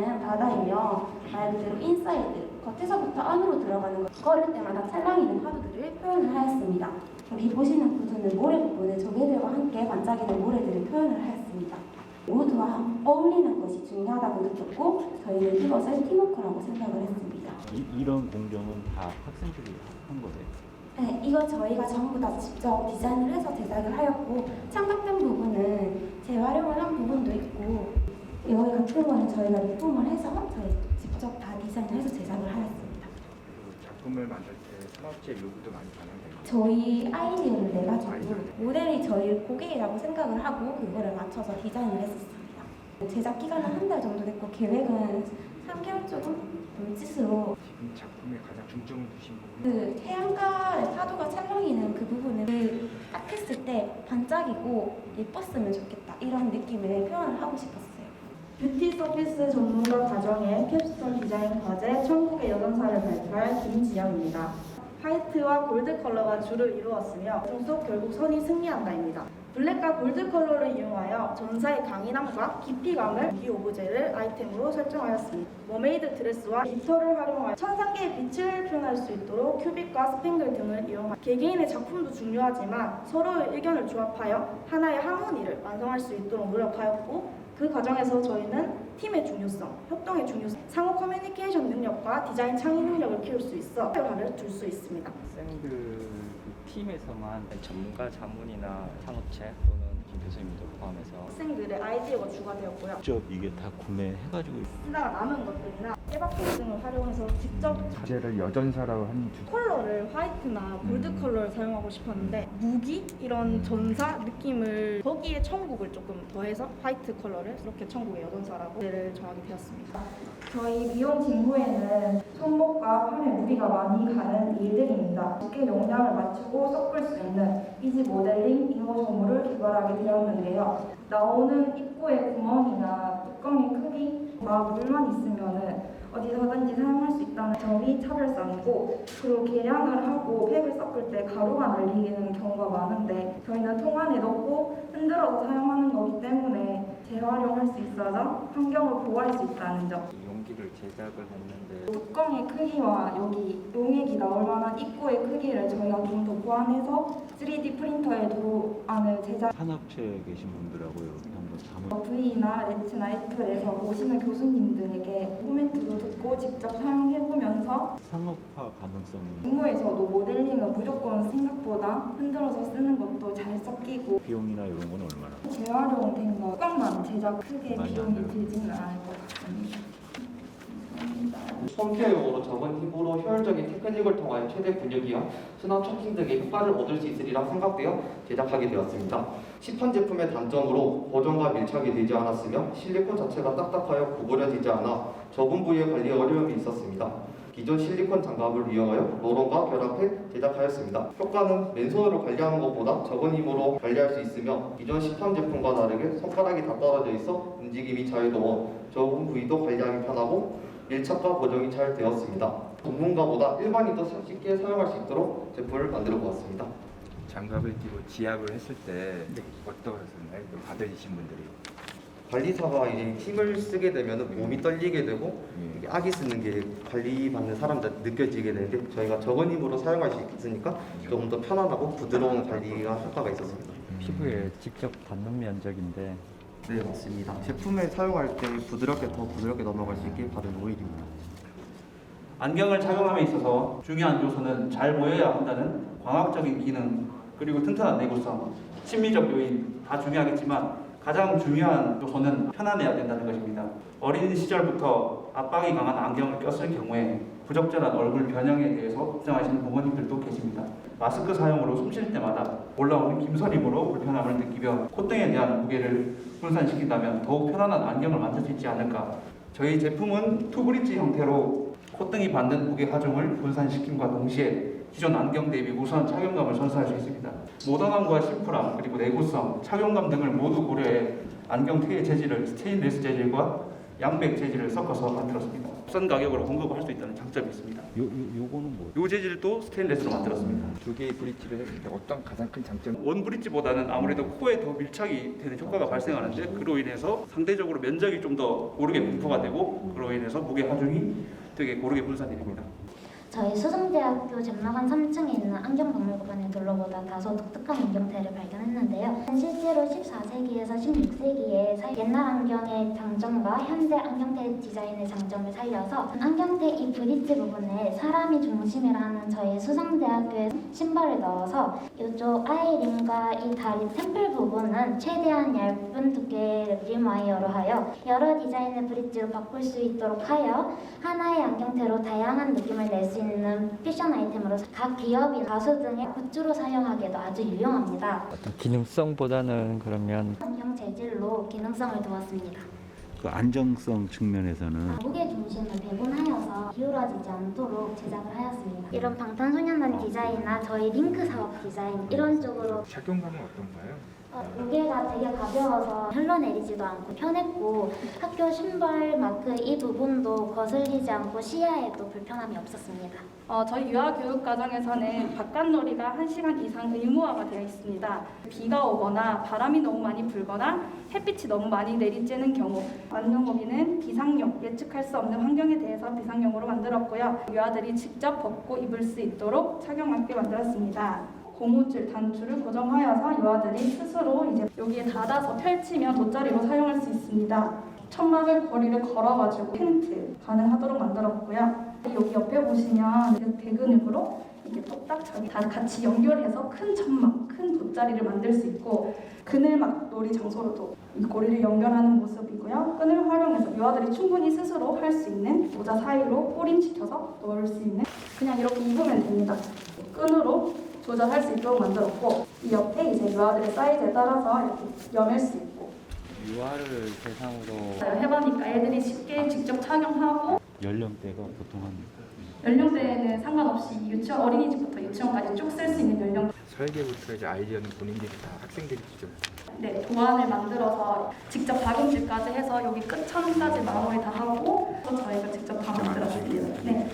주제는 바다이며 말 그대로 인사이드, 겉에서부터 안으로 들어가는 것, 걸을 때마다 찰랑이는 파도들을 표현을 하였습니다. 여기 보시는 구조는 모래 부분에 조개들과 함께 반짝이는 모래들을 표현을 하였습니다. 모두와 어울리는 것이 중요하다고 느꼈고 저희는 이것을 팀워크라고 생각을 했습니다. 이, 이런 공정은 다 학생들이 한 거네. 네, 이거 저희가 전부 다 직접 디자인을 해서 제작을 하였고 창작된 부분은 재활용을 한 부분도 있고 여기 같은 거는 저희가 리폼을 해서 저희 직접 다 디자인을 해서 제작을 하였습니다. 그 작품을 만들 때 산업체 요구도 많이 반영돼요. 저희 아이디어를 내가지고 모델이 저희 고객이라고 생각을 하고 그거를 맞춰서 디자인을 했었습니다. 제작 기간은 한 달 정도 됐고 계획은 3개월 조금 넘짓으로 지금 작품에 가장 중점을 두신 부분 그 해안가의 파도가 찰랑이는 그 부분을 딱 했을 때 반짝이고 예뻤으면 좋겠다 이런 느낌을 표현을 하고 싶었어요. 뷰티 서비스 전문가 과정의 캡슐 디자인 과제 천국의 여전사를 발표할 김지영입니다. 화이트와 골드 컬러가 주를 이루었으며 중속 결국 선이 승리한다입니다. 블랙과 골드 컬러를 이용하여 전사의 강인함과 깊이감을 이 오브제를 아이템으로 설정하였습니다. 머메이드 드레스와 깃털을 활용하여 천상계의 빛을 표현할 수 있도록 큐빅과 스팽글 등을 이용하 개개인의 작품도 중요하지만 서로의 의견을 조합하여 하나의 하모니를 완성할 수 있도록 노력하였고 그 과정에서 저희는 팀의 중요성, 협동의 중요성, 상호 커뮤니케이션 능력과 디자인 창의 능력을 키울 수 있어 효과를 줄수 있습니다. 학생들 그 팀에서만 전문가 자문이나 산업체 또는 김 교수님도 포함해서 학생들의 아이디어가 주가되었고요. 직접 이게 다 구매해가지고 쓰다가 남은 것들이나 등을 활용해서 직접 주제를 여전사라고 한 주. 컬러를 화이트나 골드 음. 컬러를 사용하고 싶었는데 무기 이런 전사 느낌을 거기에 천국을 조금 더해서 화이트 컬러를 이렇게 천국의 여전사라고 를 정하게 되었습니다. 저희 미용 직무에는 손목과 팔에 무리가 많이 가는 일들입니다. 두께 용량을 맞추고 섞을 수 있는 이지 모델링 잉어소물을 개발하게 되었는데요. 나오는 입구의 구멍이나 뚜껑의 크기, 막 물만 있으면은 어디서든지 사용할 수 있다는 점이 차별성이고 그리고 계량을 하고 팩을 섞을 때 가루가 날리는 경우가 많은데 저희는 통 안에 넣고 흔들어서 사용하는 거기 때문에 재활용할 수 있어서 환경을 보호할 수 있다는 점. 이 용기를 제작을 했는데 뚜껑의 크기와 여기 용액이 나올 만한 입구의 크기를 저희가 좀 더 보완해서 3D 프린터에 도안을 제작 산업체에 계신 분들하고 이 V나 레츠나 애플에서 오시는 교수님들에게 코멘트도 듣고 직접 사용해보면서 상업화 가능성이 직무에서도 모델링은 무조건 생각보다 흔들어서 쓰는 것도 잘 섞이고 비용이나 이런 건 얼마나? 재활용된 거 뚜껑만 제작 크게 많이 비용이 들어요. 들지는 않을 것 같습니다. 솜케어용으로 적은 힘으로 효율적인 테크닉을 통하여 최대 근육이와 순환 초킹 등의 효과를 얻을 수 있으리라 생각되어 제작하게 되었습니다. 시판 제품의 단점으로 고정과 밀착이 되지 않았으며 실리콘 자체가 딱딱하여 구부려지지 않아 좁은 부위의 관리에 어려움이 있었습니다. 기존 실리콘 장갑을 이용하여 로런과 결합해 제작하였습니다. 효과는 맨손으로 관리하는 것보다 적은 힘으로 관리할 수 있으며 기존 시판 제품과 다르게 손가락이 다 떨어져 있어 움직임이 자유로워 좁은 부위도 관리하기 편하고 밀착과 고정이 잘 되었습니다. 전문가보다 일반인도 쉽게 사용할 수 있도록 제품을 만들어 보았습니다. 장갑을 끼고 지압을 했을 때 어떠셨나요? 그 받으신 분들이 관리사가 이제 힘을 쓰게 되면 몸이 떨리게 되고 이게 악이 쓰는 게 관리받는 사람들 느껴지게 되는데 저희가 적은 힘으로 사용할 수 있으니까 조금 더 편안하고 부드러운 관리가 효과가 있었습니다. 피부에 직접 닿는 면적인데 네 맞습니다. 제품을 사용할 때 부드럽게 더 부드럽게 넘어갈 수 있게 바른 오일입니다. 안경을 착용함에 있어서 중요한 요소는 잘 보여야 한다는 광학적인 기능 그리고 튼튼한 내구성, 심리적 요인 다 중요하겠지만 가장 중요한 요소는 편안해야 된다는 것입니다. 어린 시절부터 압박이 강한 안경을 꼈을 경우에 부적절한 얼굴 변형에 대해서 걱정하시는 부모님들도 계십니다. 마스크 사용으로 숨 쉴 때마다 올라오는 김서림으로 불편함을 느끼며 콧등에 대한 무게를 분산시킨다면 더욱 편안한 안경을 만들 수 있지 않을까. 저희 제품은 투브릿지 형태로 콧등이 받는 무게 하중을 분산시킴과 동시에 기존 안경 대비 우수한 착용감을 선사할 수 있습니다. 모던함과 심플함 그리고 내구성, 착용감 등을 모두 고려해 안경 테의 재질을 스테인리스 재질과 양백 재질을 섞어서 만들었습니다. 싼 가격으로 공급할 수 있다는 장점이 있습니다. 요, 요 요거는 뭐? 이 재질도 스테인레스로 만들었습니다. 두 개의 브릿지를 했을 때 어떤 가장 큰 장점? 원 브릿지보다는 아무래도 코에 더 밀착이 되는 효과가 발생하는데 그로 인해서 상대적으로 면적이 좀 더 고르게 분포가 되고 그로 인해서 무게 하중이 되게 고르게 분산이 됩니다. 저희 수성대학교 잼마관 3층에 있는 안경박물관에 둘러보다 다소 독특한 안경테를 발견했는데요. 실제로 14세기에서 16세기에 옛날 안경의 장점과 현재 안경테 디자인의 장점을 살려서 안경테 이 브릿지 부분에 사람이 중심이라는 저희 수성대학교의 신발을 넣어서 이쪽 아이링과 이 다리 템플 부분은 최대한 얇은 두께의 림 와이어로 하여 여러 디자인의 브릿지로 바꿀 수 있도록 하여 하나의 안경테로 다양한 느낌을 낼 수 있는 패션 아이템으로 각 기업이나 가수 등의 굿즈로 사용하기에도 아주 유용합니다. 어떤 기능성보다는 그러면 안경 재질로 기능성을 두었습니다. 그 안정성 측면에서는 무게 중심을 배분하여서 기울어지지 않도록 제작을 하였습니다. 이런 방탄소년단 디자인이나 저희 링크 사업 디자인 이런 쪽으로 착용감은 어떤가요? 어, 무게가 되게 가벼워서 흘러내리지도 않고 편했고 학교 신발 마크 이 부분도 거슬리지 않고 시야에도 불편함이 없었습니다. 어, 저희 유아교육 과정에서는 바깥놀이가 1시간 이상 의무화가 되어 있습니다. 비가 오거나 바람이 너무 많이 불거나 햇빛이 너무 많이 내리쬐는 경우 안경호기는 비상용, 예측할 수 없는 환경에 대해서 비상용으로 만들었고요. 유아들이 직접 벗고 입을 수 있도록 착용하게 만들었습니다. 고무줄 단추를 고정하여서 유아들이 스스로 이제 여기에 닫아서 펼치면 돗자리로 사용할 수 있습니다. 천막을 거리를 걸어가지고 텐트 가능하도록 만들었고요. 여기 옆에 보시면 그 대근육으로 이게 똑딱 자기 다 같이 연결해서 큰 천막, 큰 돗자리를 만들 수 있고 그늘막 놀이 장소로도 이 고리를 연결하는 모습이고요. 끈을 활용해서 유아들이 충분히 스스로 할 수 있는 모자 사이로 꼬림시켜서 넣을 수 있는 그냥 이렇게 입으면 됩니다. 끈으로 조절할 수 있도록 만들었고 이 옆에 이제 유아들의 사이즈에 따라서 이렇게 여밀 수 있고 유아를 대상으로 해보니까 애들이 쉽게 직접 착용하고 연령대가 보통 한 연령대에는 상관없이 유치원 어린이집부터 유치원까지 쭉 쓸 수 있는 연령 설계부터 이제 아이디어는 본인들이 다 학생들이 직접 네, 도안을 만들어서 직접 박음질까지 해서 여기 끝 천까지 마무리 다 하고 또 저희가 직접 다 만들었습니다. 네.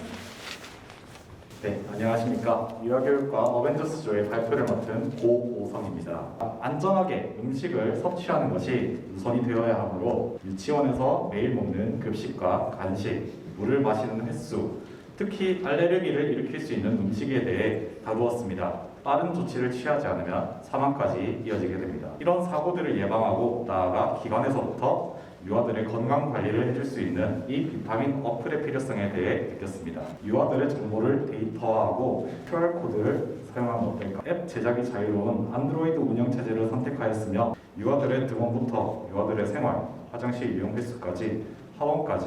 네, 안녕하십니까. 유아교육과 어벤져스 조의 발표를 맡은 고오성입니다. 안전하게 음식을 섭취하는 것이 우선이 되어야 하므로 유치원에서 매일 먹는 급식과 간식, 물을 마시는 횟수, 특히 알레르기를 일으킬 수 있는 음식에 대해 다루었습니다. 빠른 조치를 취하지 않으면 사망까지 이어지게 됩니다. 이런 사고들을 예방하고 나아가 기관에서부터 유아들의 건강 관리를 해줄 수 있는 이 비타민 어플의 필요성에 대해 느꼈습니다. 유아들의 정보를 데이터화하고 QR코드를 사용하면 어떨까? 앱 제작이 자유로운 안드로이드 운영 체제를 선택하였으며 유아들의 등원부터 유아들의 생활, 화장실 이용 횟수까지 하원까지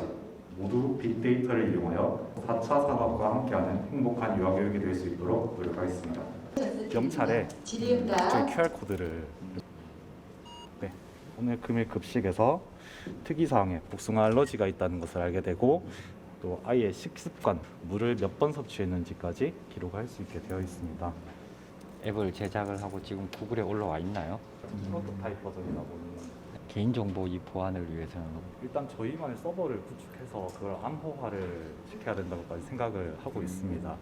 모두 빅데이터를 이용하여 4차 산업과 함께하는 행복한 유아 교육이 될 수 있도록 노력하겠습니다. 명찰에 저희 QR 코드를 네, 오늘 금일 급식에서 특이사항에 복숭아 알러지가 있다는 것을 알게 되고 또 아이의 식습관, 물을 몇 번 섭취했는지까지 기록할 수 있게 되어 있습니다. 앱을 제작을 하고 지금 구글에 올라와 있나요? 프로토타입 버전이다 보니 개인정보 이 보안을 위해서는 일단 저희만의 서버를 구축해서 그걸 암호화를 시켜야 된다고까지 생각을 하고 있습니다.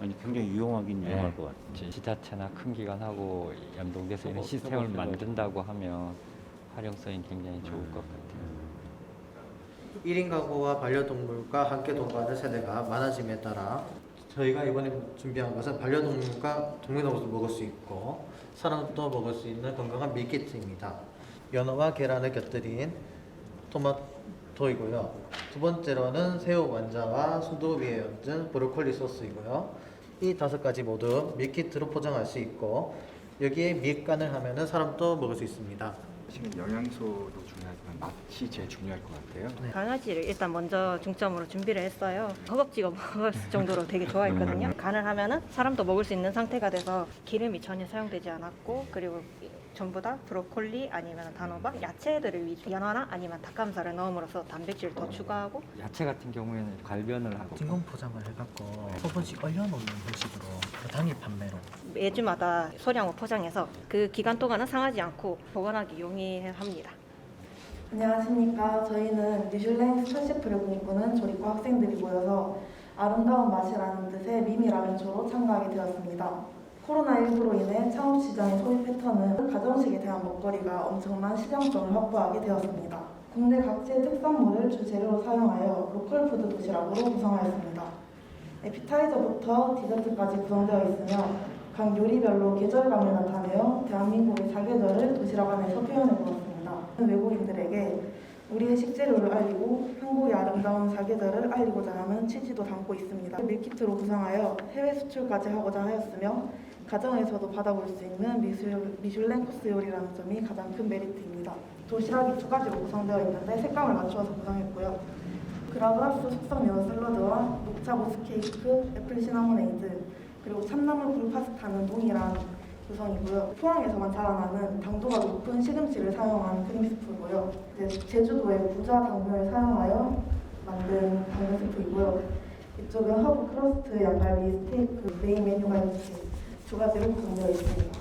아니 굉장히 유용하긴 네. 유용할 것 같아요. 지- 지자체나 큰 기관하고 연동돼서 이런 서버, 시스템을 서버 만든다고 하면 활용성이 굉장히 좋을 것 같아요. 1인 가구와 반려동물과 함께 동거하는 세대가 많아짐에 따라 저희가 이번에 준비한 것은 반려동물과 동물농을 먹을 수 있고 사람도 먹을 수 있는 건강한 밀키트입니다. 연어와 계란을 곁들인 토마토이고요. 두 번째로는 새우 완자와 수도 위에 얹은 브로콜리 소스이고요. 이 다섯 가지 모두 밀키트로 포장할 수 있고 여기에 밀간을 하면은 사람도 먹을 수 있습니다. 영양소도 중요하지만 맛이 제일 중요할 것 같아요. 강아지를 일단 먼저 중점으로 준비를 했어요. 허겁지겁 먹을 정도로 되게 좋아했거든요. 간을 하면은 사람도 먹을 수 있는 상태가 돼서 기름이 전혀 사용되지 않았고 그리고 전부 다 브로콜리 아니면 단호박, 야채들을 위주 연어나 아니면 닭가슴살을 넣음으로써 단백질을 더 추가하고 야채 같은 경우에는 갈변을 하고 진공 포장을 해갖고 소분씩 얼려놓는 형식으로 당일 판매로 매주마다 소량을 포장해서 그 기간 동안은 상하지 않고 보관하기 용이합니다. 안녕하십니까. 저희는 뉴질랜드 스타셰프를 꿈꾸는 조리과 학생들이 모여서 아름다운 맛이라는 뜻의 미미라면초로 참가하게 되었습니다. 코로나19로 인해 창업 시장의 소비 패턴은 가정식에 대한 먹거리가 엄청난 시장성을 확보하게 되었습니다. 국내 각지의 특산물을 주재료로 사용하여 로컬 푸드 도시락으로 구성하였습니다. 에피타이저부터 디저트까지 구성되어 있으며 각 요리별로 계절감을 나타내어 대한민국의 사계절을 도시락 안에서 표현해 보았습니다. 외국인들에게 우리의 식재료를 알리고 한국의 아름다운 사계절을 알리고자 하는 취지도 담고 있습니다. 밀키트로 구성하여 해외 수출까지 하고자 하였으며 가정에서도 받아볼 수 있는 미술, 미슐랭 코스 요리라는 점이 가장 큰 메리트입니다. 도시락이 두 가지로 구성되어 있는데 색감을 맞추어서 구성했고요. 그라브라스 숙성 매운 샐러드와 녹차 보스 케이크, 애플 시나몬에이드, 그리고 참나물 굴 파스타는 동일한 구성이고요. 포항에서만 자라나는 당도가 높은 시금치를 사용한 크림 스프고요. 이제 제주도의 부자 당면을 사용하여 만든 당면 스프이고요. 이쪽은 허브 크러스트 양갈비 스테이크 메인 메뉴가 이렇게 두 가지로 구성되어 있습니다.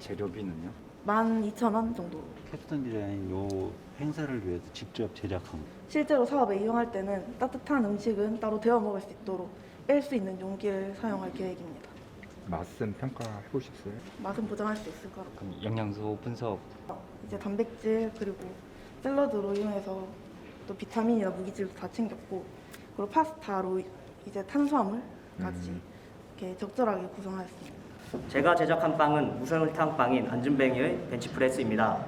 재료비는요? 12,000원 정도. 캡스톤 디자인 요 행사를 위해서 직접 제작한 거. 실제로 사업에 이용할 때는 따뜻한 음식은 따로 데워 먹을 수 있도록 뺄 수 있는 용기를 사용할 계획입니다. 맛은 평가해 보셨어요? 맛은 보장할 수 있을 거라고. 그럼 영양소 분석 이제 단백질 그리고 샐러드로 이용해서 또 비타민이나 무기질도 다 챙겼고 그리고 파스타로 이제 탄수화물까지 이렇게 적절하게 구성하였습니다. 제가 제작한 빵은 무설탕 빵인 안준뱅이의 벤치프레스입니다.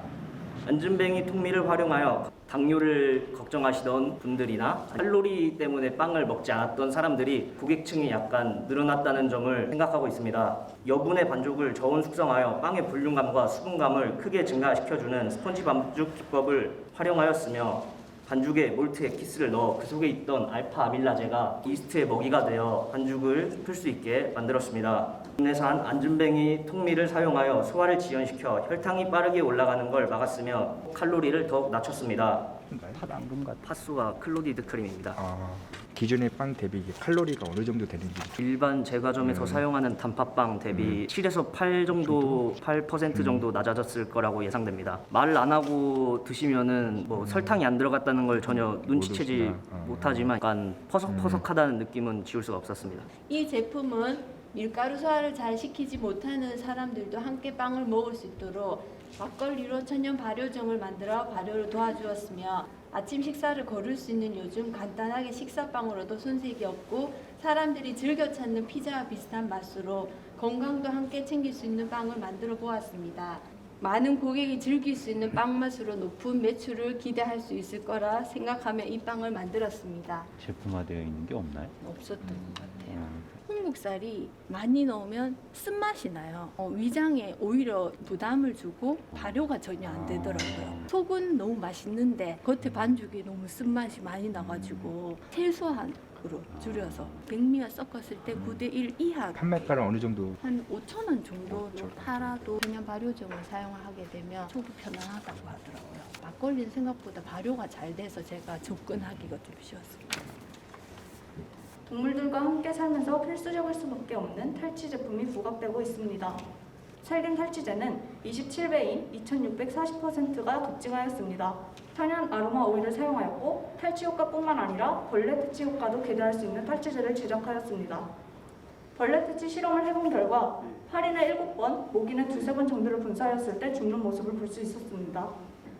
안준뱅이 통밀을 활용하여 당뇨를 걱정하시던 분들이나 칼로리 때문에 빵을 먹지 않았던 사람들이 고객층이 약간 늘어났다는 점을 생각하고 있습니다. 여분의 반죽을 저온 숙성하여 빵의 볼륨감과 수분감을 크게 증가시켜주는 스펀지 반죽 기법을 활용하였으며 반죽에 몰트 엑기스를 넣어 그 속에 있던 알파 아밀라제가 이스트의 먹이가 되어 반죽을 풀 수 있게 만들었습니다. 국내산 안준뱅이 통밀을 사용하여 소화를 지연시켜 혈당이 빠르게 올라가는 걸 막았으며 칼로리를 더욱 낮췄습니다. 팥안금 같 팥수와 클로디드 크림입니다. 아, 기존의 빵 대비 이게 칼로리가 어느 정도 되는지 일반 제과점에서 음. 사용하는 단팥빵 대비 7에서 8 정도, 8% 정도 낮아졌을 거라고 예상됩니다. 말을 안 하고 드시면은 뭐 설탕이 안 들어갔다는 걸 전혀 눈치채지 모르시나? 어. 못하지만 약간 퍼석퍼석하다는 느낌은 지울 수가 없었습니다. 이 제품은 밀가루 소화를 잘 시키지 못하는 사람들도 함께 빵을 먹을 수 있도록 막걸리로 천연 발효정을 만들어 발효를 도와주었으며 아침 식사를 거를 수 있는 요즘 간단하게 식사빵으로도 손색이 없고 사람들이 즐겨 찾는 피자와 비슷한 맛으로 건강도 함께 챙길 수 있는 빵을 만들어 보았습니다. 많은 고객이 즐길 수 있는 빵 맛으로 높은 매출을 기대할 수 있을 거라 생각하며 이 빵을 만들었습니다. 제품화되어 있는 게 없나요? 없었던 것 같아요. 음. 홍국살이 많이 넣으면 쓴맛이 나요. 어, 위장에 오히려 부담을 주고 발효가 전혀 안 되더라고요. 속은 너무 맛있는데 겉에 반죽이 너무 쓴맛이 많이 나가지고 최소한 으로 줄여서 백미와 섞었을 때 9대 1 이하 판매가는 어느 정도 한 5천 원 정도로 팔아도 그냥 발효정을 사용하게 되면 초보 편안하다고 하더라고요. 막걸리는 생각보다 발효가 잘 돼서 제가 접근하기가 좀 쉬웠습니다. 동물들과 함께 살면서 필수적일 수밖에 없는 탈취 제품이 부각되고 있습니다. 살균 탈취제는 27배인 2640%가 독증하였습니다. 천연 아로마 오일을 사용하였고 탈취 효과뿐만 아니라 벌레 퇴치 효과도 기대할 수 있는 탈취제를 제작하였습니다. 벌레 퇴치 실험을 해본 결과 파리는 7번, 모기는 두세 번 정도를 분사하였을 때 죽는 모습을 볼 수 있었습니다.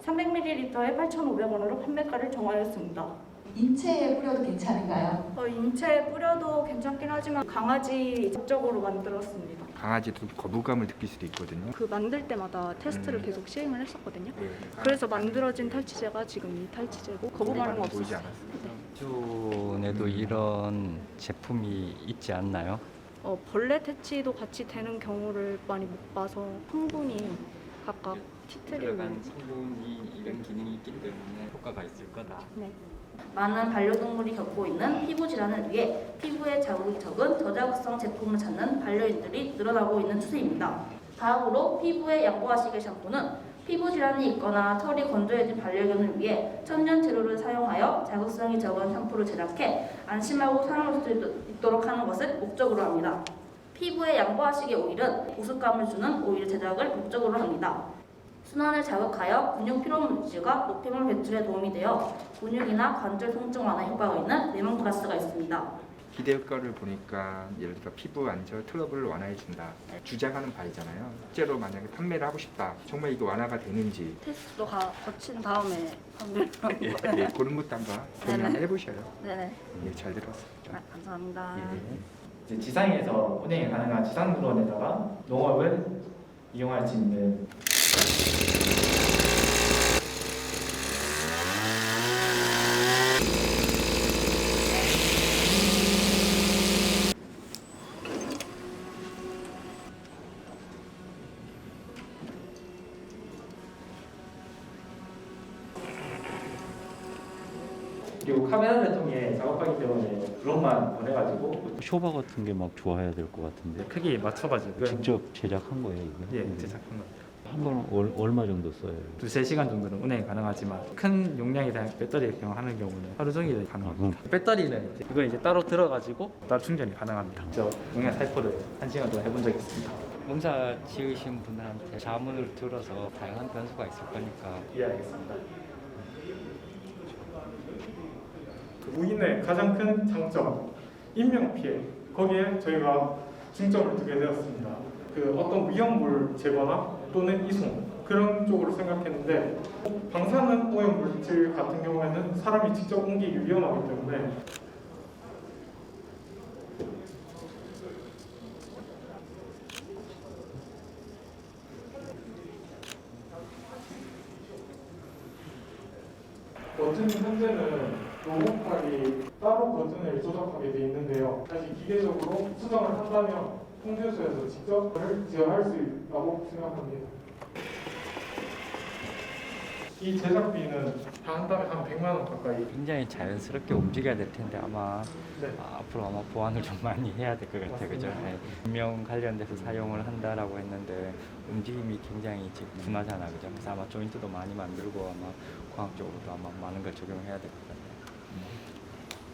300ml에 8,500원으로 판매가를 정하였습니다. 인체에 뿌려도 괜찮은가요? 어, 인체에 뿌려도 괜찮긴 하지만 강아지 적적으로 만들었습니다. 강아지도 거부감을 느낄 수도 있거든요. 그 만들 때마다 테스트를 계속 시행을 했었거든요. 네. 그래서 만들어진 탈취제가 지금 이 탈취제고 거부감은 보이지 없었어요. 않았어요. 기존에도 이런 제품이 있지 않나요? 어, 벌레 퇴치도 같이 되는 경우를 많이 못 봐서 성분이 각각 티트리는 성분이 이런 기능이 있기 때문에 효과가 있을 거다. 네. 많은 반려동물이 겪고 있는 피부 질환을 위해 피부에 자극이 적은 저자극성 제품을 찾는 반려인들이 늘어나고 있는 추세입니다. 다음으로 피부에 양보하시길 샴푸는 피부 질환이 있거나 털이 건조해진 반려견을 위해 천연 재료를 사용하여 자극성이 적은 샴푸를 제작해 안심하고 사용할 수 있도록 하는 것을 목적으로 합니다. 피부에 양보하시기 오일은 보습감을 주는 오일 제작을 목적으로 합니다. 순환을 자극하여 근육 피로 물질과 노폐물 배출에 도움이 되어 근육이나 관절 통증 완화 효과가 있는 레몬 그라스가 있습니다. 기대 효과를 보니까 예를 들어 피부 안절 트러블을 완화해 준다. 주장하는 바이잖아요. 실제로 만약에 판매를 하고 싶다. 정말 이거 완화가 되는지 테스트도 가, 거친 다음에 판매를 하는 예, 거예요. 예, 그런 것도 한번 고민 네네. 한번 해보셔요. 네네. 예, 잘 들었습니다. 아, 감사합니다. 예. 이제 지상에서 운행이 가능한 지상 드론에다가 농업을 이용할 수 있는 그리고 카메라를 통해 작업하기 때문에 드론만 보내가지고 쇼바 같은 게 막 좋아야 될 것 같은데. 크기 맞춰가지고 직접 제작한 거예요, 이거? 예, 제작한 겁니다. 한 번 얼마 정도 써요? 두세 시간 정도는 운행이 가능하지만 큰 용량에 대한 배터리를 경하는 경우는 하루 종일 가능합니다. 배터리는 이제 이거 이제 따로 들어가지고 따로 충전이 가능합니다. 저 용량 살포를 한 시간 동안 해본 적이 있습니다. 농사 지으신 분들한테 자문을 들어서 다양한 변수가 있을 거니까 이해하겠습니다. 무인의 가장 큰 장점 인명 피해 거기에 저희가 중점을 두게 되었습니다. 그 어떤 위험물 제거나 또는 이송 그런 쪽으로 생각했는데 방사능 오염 물질 같은 경우에는 사람이 직접 옮기기 위험하기 때문에 버튼 현재는 로봇팔이 따로 버튼을 조작하게 되어 있는데요. 다시 기계적으로 수정을 한다면 통제소에서 직접 제어할 수 있다고 생각합니다. 이 제작비는 한 달에 한 100만 원 가까이 굉장히 자연스럽게 움직여야 될 텐데 아마 네. 아, 앞으로 아마 보완을 좀 많이 해야 될 것 같아요, 그죠? 네. 인명 관련돼서 사용을 한다라고 했는데 움직임이 굉장히 지금 둔하잖아, 그죠? 그래서 아마 조인트도 많이 만들고 아마 과학적으로도 아마 많은 걸 적용해야 될 것 같아요.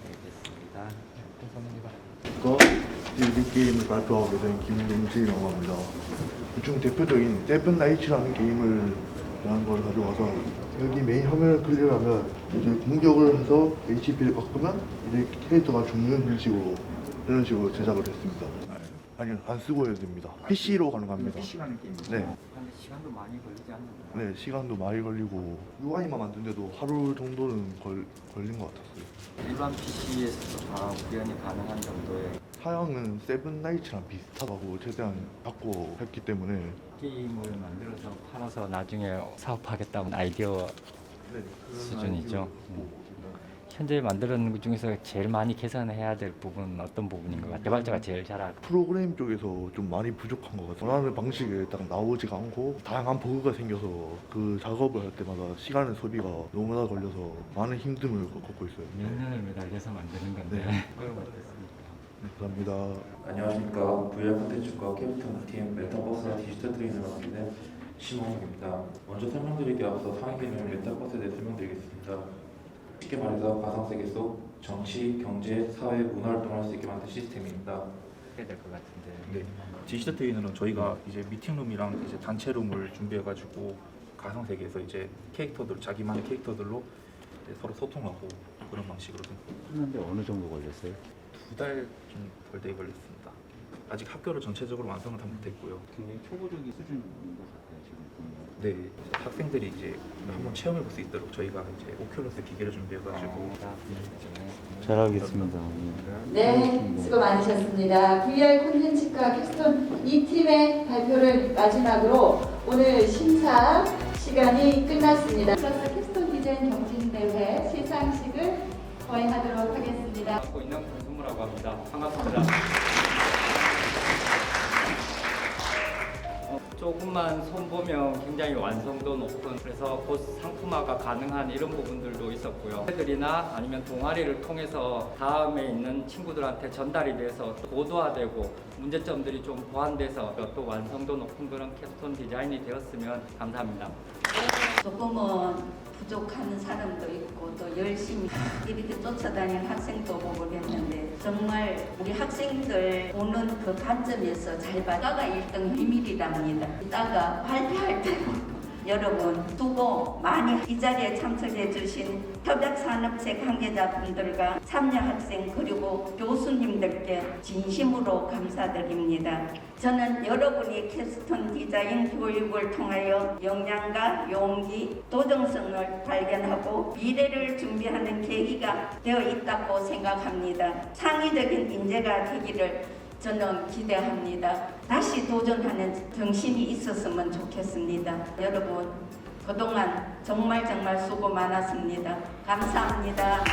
알겠습니다. 감사합니다. 일기 게임을 발표하게 된 김용진이라고 합니다. 그중 대표적인 세븐 나이츠라는 게임을 라는 걸 가져와서 여기 메인 화면을 클릭하면 이제 공격을 해서 HP를 바꾸면 이제 캐릭터가 죽는 형식으로 이런 식으로 제작을 했습니다. 아니요, 안 쓰고 해야 됩니다. PC로 가능합니다. PC 가는 게임. 네. 시간도 많이 걸리지 않나요? 네, 시간도 많이 걸리고 UI만 만드는데도 하루 정도는 걸, 걸린 것 같았어요. 일반 PC에서도 다 구현이 가능한 정도의 사양은 세븐 나이츠랑 비슷하다고 최대한 바꿔 했기 때문에 게임을 만들어서 팔아서 나중에 사업하겠다는 아이디어 수준이죠. 음. 현재 만드는 것 중에서 제일 많이 개선해야 될 부분은 어떤 부분인 것 같아요? 개발자가 제일 잘 알고. 프로그램 쪽에서 좀 많이 부족한 것 같아요. 원하는 방식에 딱 나오지가 않고 다양한 버그가 생겨서 그 작업을 할 때마다 시간의 소비가 너무나 걸려서 많은 힘듦을 겪고 있어요. 몇 년을 매달려서 만드는 건데 네. 네, 감사합니다. 안녕하십니까. VR 콘텐츠과 캐피톤 팀 메타버스와 디지털 트레이너를 맡게 된 심원욱입니다. 먼저 설명드리기 앞서 상위기능 메타버스에 대해 설명드리겠습니다. 쉽게 말해서 가상세계 속 정치, 경제, 사회, 문화 활동을 할 수 있게 만든 시스템입니다. 해야 될 것 같은데. 네. 디지털 트레이너는 저희가 이제 미팅룸이랑 이제 단체룸을 준비해가지고 가상 세계에서 이제 캐릭터들 자기만의 캐릭터들로 이제 서로 소통하고 그런 방식으로 하는데 어느 정도 걸렸어요? 두달좀덜 되게 걸렸습니다. 아직 학교를 전체적으로 완성을 다 못했고요. 굉장히 초보적인 수준인 것 같아요, 지금. 보면. 네, 학생들이 이제 한번 체험해 볼 수 있도록 저희가 이제 오큘러스 기계를 준비해 가지고 잘하겠습니다. 네, 수고 많으셨습니다. VR 콘텐츠과 캡스톤 이 팀의 발표를 마지막으로 오늘 심사 시간이 끝났습니다. 플러스 캡스톤 디자인 경진 대회 시상식을 거행하도록 하겠습니다. 있는 권순무라고 합니다. 반갑습니다. 조금만 손 보면 굉장히 완성도 높은 그래서 곧 상품화가 가능한 이런 부분들도 있었고요. 애들이나 아니면 동아리를 통해서 다음에 있는 친구들한테 전달이 돼서 또 고도화되고 문제점들이 좀 보완돼서 또 완성도 높은 그런 캡스톤 디자인이 되었으면 감사합니다. 조금은 부족한 사람도 있고 또 열심히 이렇게 쫓아다니는 학생도 보고 그랬는데 정말 우리 학생들 보는 그 관점에서 잘 받아가 1등 비밀이랍니다. 이따가 발표할 때도 여러분 수고 많이 이 자리에 참석해 주신 협약산업체 관계자분들과 참여 학생 그리고 교수님들께 진심으로 감사드립니다. 저는 여러분이 캐스톤 디자인 교육을 통하여 역량과 용기, 도정성을 발견하고 미래를 준비하는 계기가 되어 있다고 생각합니다. 창의적인 인재가 되기를 저는 기대합니다. 다시 도전하는 정신이 있었으면 좋겠습니다. 여러분, 그동안 정말 정말 수고 많았습니다. 감사합니다.